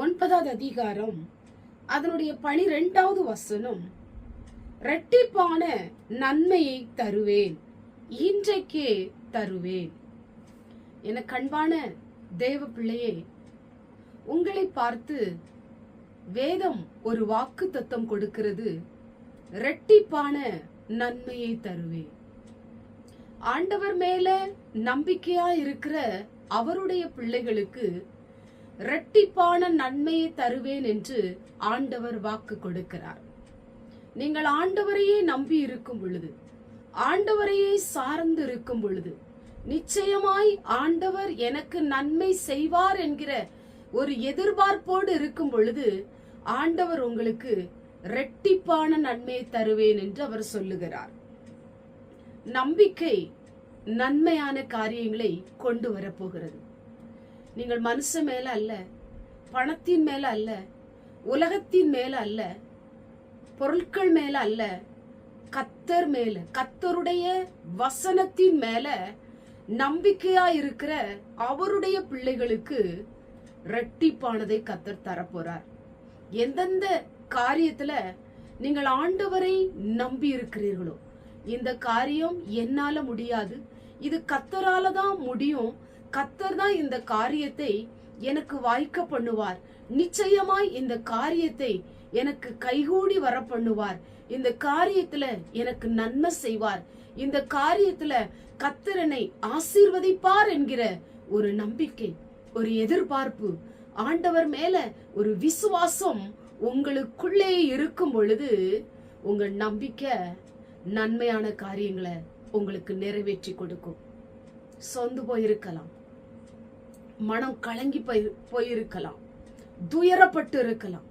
ஒன்பதாவது அதிகாரம் அதனுடைய பனிரெண்டாவது வசனம். ரெட்டிப்பான நன்மையை தருவேன் இன்றைக்கே தருவேன். என கண்பான தேவ பிள்ளையே உங்களை பார்த்து வேதம் ஒரு வாக்கு தத்தம் கொடுக்கிறது ரெட்டிப்பான நன்மையை தருவேன். ஆண்டவர் மேல நம்பிக்கையா இருக்கிற அவருடைய பிள்ளைகளுக்கு இரட்டிப்பான நன்மையை தருவேன் என்று ஆண்டவர் வாக்கு கொடுக்கிறார். நீங்கள் ஆண்டவரையே நம்பி இருக்கும் பொழுது ஆண்டவரையே சார்ந்து இருக்கும் பொழுது நிச்சயமாய் ஆண்டவர் எனக்கு நன்மை செய்வார் என்கிற ஒரு எதிர்பார்ப்போடு இருக்கும் பொழுது ஆண்டவர் உங்களுக்கு இரட்டிப்பான நன்மையை தருவேன் என்று அவர் சொல்லுகிறார். நம்பிக்கை நன்மையான காரியங்களை கொண்டு வரப்போகிறது நீங்கள் மனுஷ மேல அல்ல பணத்தின் மேல அல்ல உலகத்தின் மேல அல்ல பொருட்கள் மேல அல்ல கத்தர் மேல கத்தருடைய வசனத்தின் மேல நம்பிக்கையா இருக்கிற அவருடைய பிள்ளைகளுக்கு ரெட்டிப்பானதை கத்தர் தரப்போறார். எந்தெந்த காரியத்துல நீங்கள் ஆண்டவரை நம்பி இருக்கிறீர்களோ இந்த காரியம் என்னால முடியாது இது கத்தரால தான் முடியும் கத்தர் தான் இந்த காரியத்தை எனக்கு வாய்க்க பண்ணுவார். நிச்சயமாய் இந்த காரியத்தை எனக்கு கைகூடி வர பண்ணுவார் இந்த காரியத்துல எனக்கு நன்மை செய்வார். இந்த காரியத்துல கத்தரனை ஆசீர்வதிப்பார் என்கிற ஒரு நம்பிக்கை ஒரு எதிர்பார்ப்பு ஆண்டவர் மேல ஒரு விசுவாசம் உங்களுக்குள்ளே இருக்கும் பொழுது உங்கள் நம்பிக்கை நன்மையான காரியங்களை உங்களுக்கு நிறைவேற்றி கொடுக்கும். சொந்து போயிருக்கலாம். மனம் கலங்கி போய் போயிருக்கலாம். துயரப்பட்டு இருக்கலாம்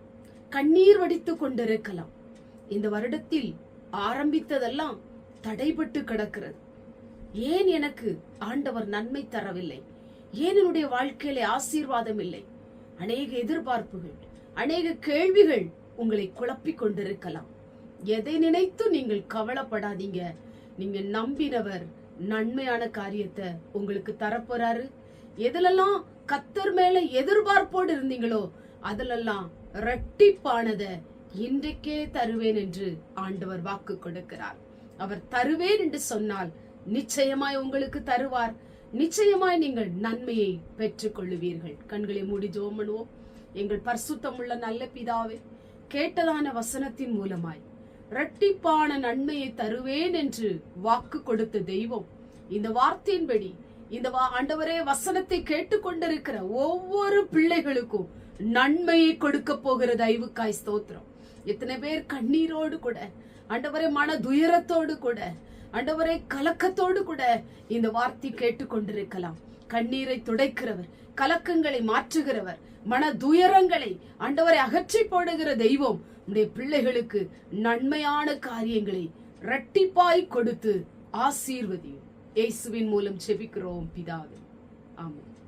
கண்ணீர் வடித்து கொண்டிருக்கலாம். இந்த வருடத்தில் ஆரம்பித்ததெல்லாம் தடைபட்டு கிடக்கிறது. ஏன் எனக்கு ஆண்டவர் நன்மை தரவில்லை? ஏன் என்னுடைய வாழ்க்கையில ஆசீர்வாதம் இல்லை? அநேக எதிர்பார்ப்புகள் அநேக கேள்விகள் உங்களை குழப்பிக் கொண்டிருக்கலாம். எதை நினைத்து நீங்கள் கவலைப்படாதீங்க. நீங்க நம்பினவர் நன்மையான காரியத்தை உங்களுக்கு தரப்போறாரு. எதுலெல்லாம் கத்தர் மேல எதிர்பார்ப்போடு இருந்தீங்களோ அதிலெல்லாம் இரட்டிப்பானத இன்றைக்கே தருவேன் என்று ஆண்டவர் வாக்கு கொடுக்கிறார். அவர் தருவேன் என்று சொன்னால் நிச்சயமாய் உங்களுக்கு தருவார். நிச்சயமாய் நீங்கள் நன்மையை பெற்றுக் கொள்ளுவீர்கள் கண்களை மூடி ஜோமனுவோம் எங்கள் பரிசுத்தமுள்ள நல்ல பிதாவே கேட்டதான வசனத்தின் மூலமாய் இரட்டிப்பான நன்மையை தருவேன் என்று வாக்கு கொடுத்த தெய்வம். இந்த வார்த்தையின்படி இந்த வா- ஆண்டவரே வசனத்தை கேட்டுக்கொண்டிருக்கிற ஒவ்வொரு பிள்ளைகளுக்கும் நன்மையை கொடுக்க போகிற தயவுக்காய் ஸ்தோத்திரம். எத்தனை பேர் கண்ணீரோடு கூட ஆண்டவரே மன துயரத்தோடு கூட ஆண்டவரே கலக்கத்தோடு கூட இந்த வார்த்தை கேட்டுக்கொண்டிருக்கலாம். கண்ணீரை துடைக்கிறவர் கலக்கங்களை மாற்றுகிறவர் மன துயரங்களை ஆண்டவரை அகற்றி போடுகிற தெய்வம் உடைய பிள்ளைகளுக்கு நன்மையான காரியங்களை இரட்டிப்பாய் கொடுத்து ஆசீர்வதியும். இயேசுவின் மூலம் செபிக்கிறோம் பிதாவே. ஆமாம்